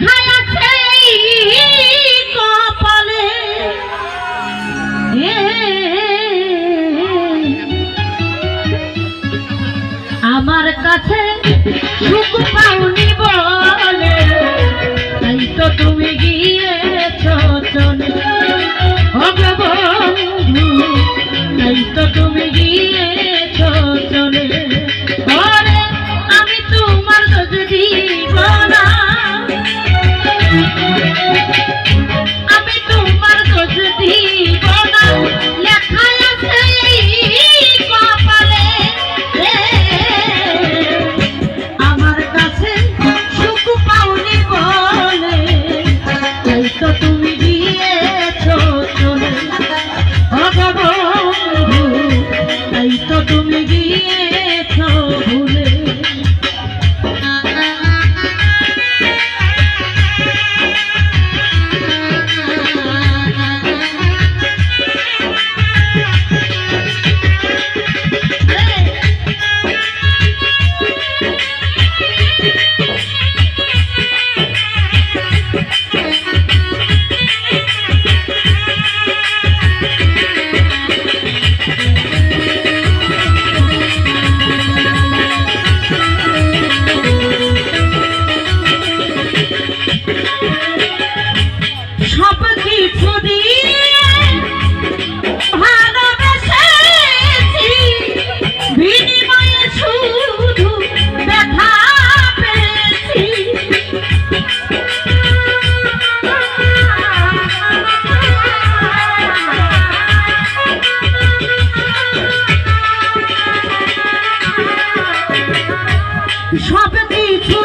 লেখা আমার কাছে সুখ পাওনি বলে। তাই তো তুমি গিয়েছ চলে। বন্ধু, তাই তো তুমি গিয়েছ চলে। আমি তোমার যদি সব কিছু